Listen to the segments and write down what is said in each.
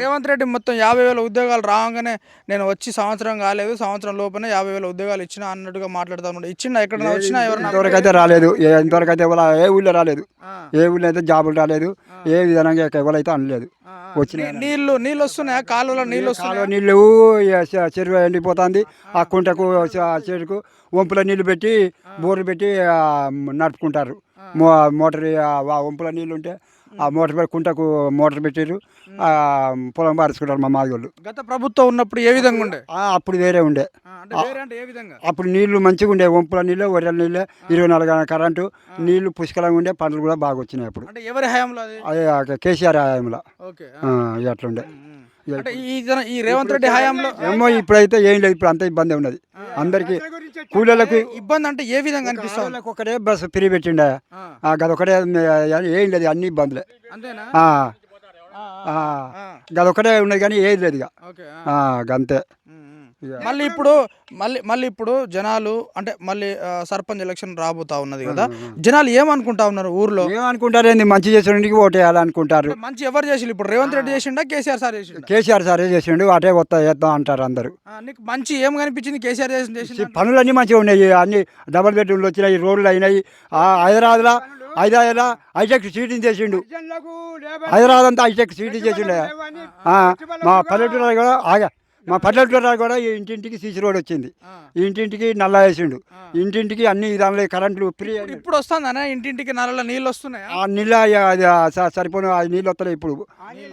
రేవంత్ రెడ్డి మొత్తం యాభై వేల ఉద్యోగాలు రాగానే నేను వచ్చి సంవత్సరం కాలేదు సంవత్సరం లోపలనే యాభై వేల ఉద్యోగాలు ఇచ్చిన అన్నట్టుగా మాట్లాడుతా ఉన్నాడు ఇచ్చిన ఎక్కడైనా వచ్చినా ఎవరైనా అయితే రాలేదు. ఇంతవరకు అయితే ఏ ఊళ్ళో రాలేదు. ఏ ఊళ్ళో అయితే జాబులు రాలేదు. ఏ విధంగా ఎవరైతే అనలేదు. వచ్చిన నీళ్ళు నీళ్ళు వస్తున్నాయా? కాలువలో నీళ్ళు వస్తున్నాయా? నీళ్ళు చెరువు ఎండిపోతుంది. ఆ కుంటకు చెరుకు వంపుల నీళ్ళు పెట్టి బోర్లు పెట్టి నడుపుకుంటారు. మో మోటార్ వంపుల నీళ్ళు ఉంటే ఆ మోటార్ పెట్టి కుంటకు మోటార్ పెట్టారు ఆ పొలం పారుచుకుంటారు మా మాదిగోళ్ళు గత ప్రభుత్వం ఉన్నప్పుడు ఏ విధంగా ఉండే? అప్పుడు వేరే ఉండే. అప్పుడు నీళ్ళు మంచిగా ఉండే వంపుల నీళ్ళు ఒర్రెల నీళ్ళు ఇరవై నాలుగు గంటల కరెంటు నీళ్ళు పుష్కలంగా ఉండే పంటలు కూడా బాగా వచ్చినాయి అప్పుడు. ఎవరి హయాంలో కేసీఆర్ హయాంలో. ఓకే ఆ, ఇక అట్లా ఉండే. అంటే ఈ జన- ఈ రేవంత్ రెడ్డి హయాంలో ఏమో ఇప్పుడైతే ఏం లేదు ఇప్పుడు అంత ఇబ్బంది ఉన్నది. అందరికి కూలీలకు ఇబ్బంది అంటే ఏ విధంగా అనిపిస్తుంది ఒకటే బస్సు ఫ్రీ పెట్టిండే? గదొకటే ఏం లేదు అన్ని ఇబ్బందులే. గదొకటే ఉన్నది కానీ ఏది లేదు ఇక. గంతే. మళ్ళీ ఇప్పుడు మళ్ళీ మళ్ళీ ఇప్పుడు జనాలు అంటే మళ్ళీ సర్పంచ్ ఎలక్షన్ రాబోతా ఉన్నది కదా. జనాలు ఏమనుకుంటా ఉన్నారు ఊర్లో? ఏమనుకుంటారు ఏంది? మంచి చేసిన ఓటేయాలనుకుంటారు. అంటే మంచి ఎవరు చేసి ఇప్పుడు రేవంత్ రెడ్డి చేసిండా? కేసీఆర్ సార్ చేసిండా? కేసీఆర్ సారే చేసిండు అటే వస్తా చేద్దాం అంటారు అందరు. నీకు మంచి ఏం కనిపించింది? కేసీఆర్ చేసి పనులన్నీ మంచిగా ఉన్నాయి. అన్ని డబల్ బెడ్రూమ్లు వచ్చినాయి రోడ్లు అయినాయి. హైదరాబాద్లో హైదరాబాద్లో హైటెక్ సీటింగ్ చేసిండు. హైదరాబాద్ అంతా హైటెక్ సీటింగ్ చేసిండే. ఆ, మా పల్లెటూరు కూడా ఆగా. మా పల్లెటూరు కూడా ఈ ఇంటింటికి సీసీ రోడ్ వచ్చింది. ఇంటింటికి నల్ల వేసిండు. ఇంటింటికి అన్ని దానిలో కరెంట్లు ఫ్రీ ఇప్పుడు వస్తుందనే? ఇంటింటికి నల్ల నీళ్ళు వస్తున్నాయా? ఆ నీళ్ళ అది ఆ స- సరిపోను ఆ నీళ్ళు వస్తలేవు ఇప్పుడు.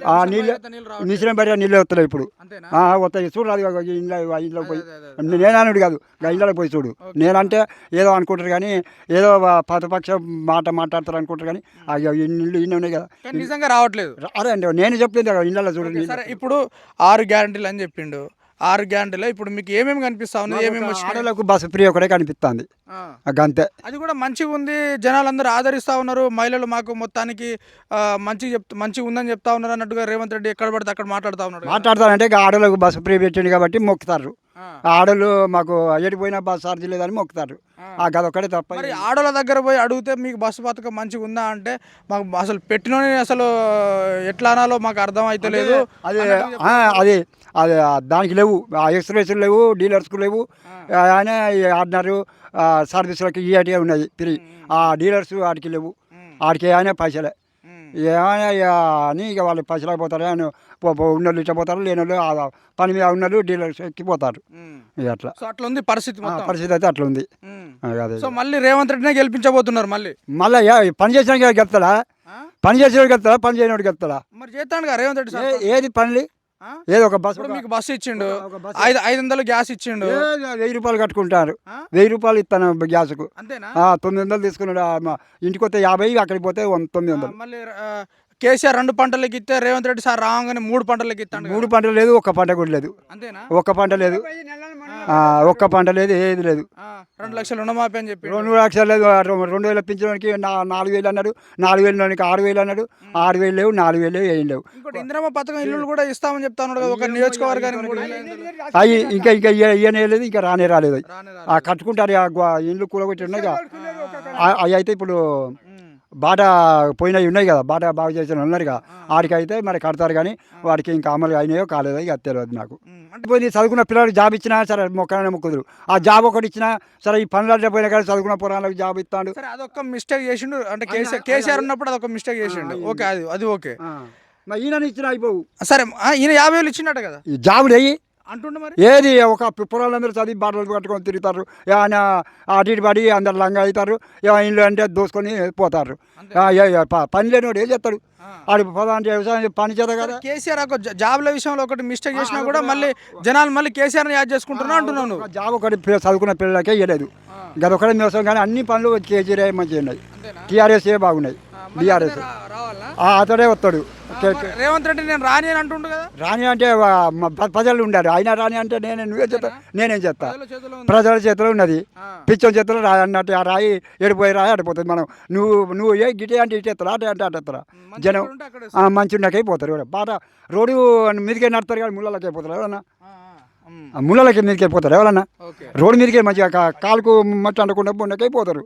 ఆ నీళ్ళు. మిషన్ బయట నీళ్ళు వస్తలేవు ఇప్పుడు. వస్తాయి. చూడరాదు ఇంట్లో ఇంట్లో పోయి. అదే, అదే, నేను అనుడు కాదు ఇంట్లో పోయి చూడు. నేనంటే ఏదో అనుకుంటారు కానీ ఏదో ప్రతిపక్ష మాట మాట్లాడతారు అనుకుంటారు కానీ నీళ్ళు ఇన్ని ఉన్నాయి కదా. నిజంగా రావట్లేదు. అదే అండి నేను చెప్పింది ఇళ్ళలో చూడండి సరే ఇప్పుడు ఆరు గ్యారంటీలు అని చెప్పిండు. ఆరు గ్యారంటీలో ఇప్పుడు మీకు ఏమేమి కనిపిస్తా ఉంది ఏమేమి ఆడలకు బస్సు ఫ్రీ ఒకటే కనిపిస్తుంది. గంతే. అది కూడా మంచిగా ఉంది. జనాలందరూ ఆదరిస్తా ఉన్నారు. మహిళలు మాకు మొత్తానికి ఆ, మంచిగా చెప్తా మంచిగా ఉందని చెప్తా ఉన్నారు అన్నట్టుగా రేవంత్ రెడ్డి ఎక్కడ పడితే అక్కడ మాట్లాడుతా ఉన్నాడు కదా. మాట్లాడతారంటే ఆడలకు బస్సు ఫ్రీ పెట్టిండు కాబట్టి మొక్కుతారు. ఆడలు మాకు ఎడిపోయినా బస్సు ఛార్జీ లేదని మొక్కుతారు. ఆ. గదొక్కటే తప్ప మరి ఆడోళ్ళ దగ్గర పోయి అడిగితే మీకు బస్సు పథకం మంచిగా ఉందా అంటే మాకు అసలు పెట్టినోని అసలు ఎట్లా అనాలో మాకు అర్థం అయితే లేదు. అది అది అది దానికి లేవు. ఆ ఎక్స్ప్రెస్లు లేవు డీలర్స్కు లేవు. ఆయన ఆడినారు సర్వీసులకి ఇవే ఉన్నాయి ఫ్రీ ఆ డీలర్స్ వాటికి లేవు. వాడికి ఆయన పైసలే. ఇక అని ఇక వాళ్ళు పైసలు పోతారు ఆయన ఉన్నోళ్ళు లేని వాళ్ళు ఆ పని మీద ఉన్నోళ్ళు డీలర్స్ ఎక్కిపోతారు అట్లా అట్లా ఉంది పరిస్థితి పరిస్థితి అయితే అట్లా ఉంది అదే సో మళ్ళీ రేవంత్ రెడ్డినే గెలిపించబోతున్నారు మళ్ళీ మళ్ళీ పని చేసిన గెలుతాడా? పని చేసేవాడు గెలుతాడా పని చేయనివాడు గెలుతాడా మరి చేస్తాడు రేవంత్ రెడ్డి ఏది పనులు ఆ? ఏదో ఒక బస్సు ఇప్పుడు మీకు బస్సు ఇచ్చిండు. ఐదు ఐదు వందలు గ్యాస్ ఇచ్చిండు. వెయ్యి రూపాయలు కట్టుకుంటారు? వెయ్యి రూపాయలు ఇస్తాను గ్యాస్కు. తొమ్మిది వందలు తీసుకున్నాడు. ఇంటికి వస్తే యాభై అక్కడికి పోతే తొమ్మిది వందలు మళ్ళీ కేసీఆర్ రెండు పంటలకి ఇస్తే రేవంత్ రెడ్డి సార్ రాగానే మూడు పంటలకి ఇస్తాడు మూడు పంట లేదు ఒక్క పంట కూడా లేదు. అంతేనా? ఒక్క పంట లేదు. ఒక్క పంట లేదు ఏది లేదు. రెండు లక్షలు రుణమాఫీ అని చెప్పి. రెండు లక్షలు లేదు రెండు వేల పింఛన్కి నా నాలుగు వేలు అన్నాడు నాలుగు వేలకి ఆరు వేలు అన్నాడు ఆరు వేలు లేవు నాలుగు వేలు లేవు ఏం లేవు. ఇందిరమ్మ పథకం ఇల్లు కూడా ఇస్తామని చెప్తా ఉన్నాడు కదా ఒక నియోజకవర్గానికి వేల. అవి ఇంకా ఇంకా ఇయ్య- ఇయ్యనే లేదు ఇంకా రానే రాలేదు. కట్టుకుంటారు ఇల్లు కూలగొట్టి ఉన్నాయి అవి అయితే ఇప్పుడు. బాట పోయినవి ఉన్నాయి కదా బాట బాగు చేసిన ఉన్నారు కదా వాడికి అయితే మరి కడతారు కానీ వాడికి ఇంకా అమలు అయినాయో కాలేదో ఇక తెలియదు నాకు. అంటే పోయి చదువుకున్న పిల్లలకు జాబ్ ఇచ్చినా సరే మొక్కనే మొక్కుదురు. ఆ జాబ్ ఒకటి ఇచ్చినా సరే ఈ పనులు పోయినా కానీ చదువుకున్న పురాణాలకు జాబ్ ఇస్తాడు. సరే అదొక మిస్టేక్ చేసిండు. అంటే కేసీఆర్ కేసీఆర్ ఉన్నప్పుడు అదొక మిస్టేక్ చేసిండు. ఓకే అది అది ఓకే. మరి ఈయన ఇచ్చిన అయిపోవు. సరే ఈయన యాభై వేలు ఇచ్చినట్టు కదా? ఈ జాబులు అయ్యి అంటుండే మరి? ఏది? ఒక పురాణందరూ చదివి బాటలు కట్టుకొని తిరుగుతారు. ఆయన అటు ఇటు పడి అందరు లంగా అవుతారు. ఇల్లు అంటే దోసుకొని పోతారు. పని లేనివాడు ఏం చేస్తాడు. ఆడు పదా అంటే వ్యవసాయం పని చేత కదా. కేసీఆర్ ఒక జాబ్ల విషయంలో ఒకటి మిస్టేక్ చేసినా కూడా మళ్ళీ జనాలు మళ్ళీ కేసీఆర్ యాడ్ చేసుకుంటున్నా ఒక జాబ్ ఒకటి చదువుకున్న పిల్లలకే ఇవ్వలేదు గదొకటే వ్యవసాయం కానీ అన్ని పనులు కేజీరే మంచిగా ఉన్నాయి. టీఆర్ఎస్ ఏ బాగున్నాయి. బీఆర్ఎస్ అతడే వస్తాడు. రేవంత్ రెడ్డి నేను రాని అని అంటుండు కదా? రాని అంటే ప్రజలు ఉండారు. ఆయన రాని అంటే నేనే నువ్వే చెప్తా నేనేం చెప్తా. ప్రజల చేతిలో ఉన్నది. ఆ. పిచ్చోని చేతిలో రాయి అన్నట్టు ఆ రాయి ఎడిపోయి రాయి అడిపోతుంది మనం. నువ్వు నువ్వు ఏ గిటే అంటే ఇటు ఎత్తరా అటే అంటే అటు ఎత్తరా? జనం మంచి ఉండకే పోతారు కూడా బాట రోడ్డు మీదకే నడతారు కానీ ముళ్ళలకే పోతారు ఎవరన్నా? ముళ్ళలకి మీదకే పోతారు ఎవరన్నా? రోడ్డు మీదకే మంచిగా కాలుకు మట్టి అంటకుండా ఉండకే పోతారు.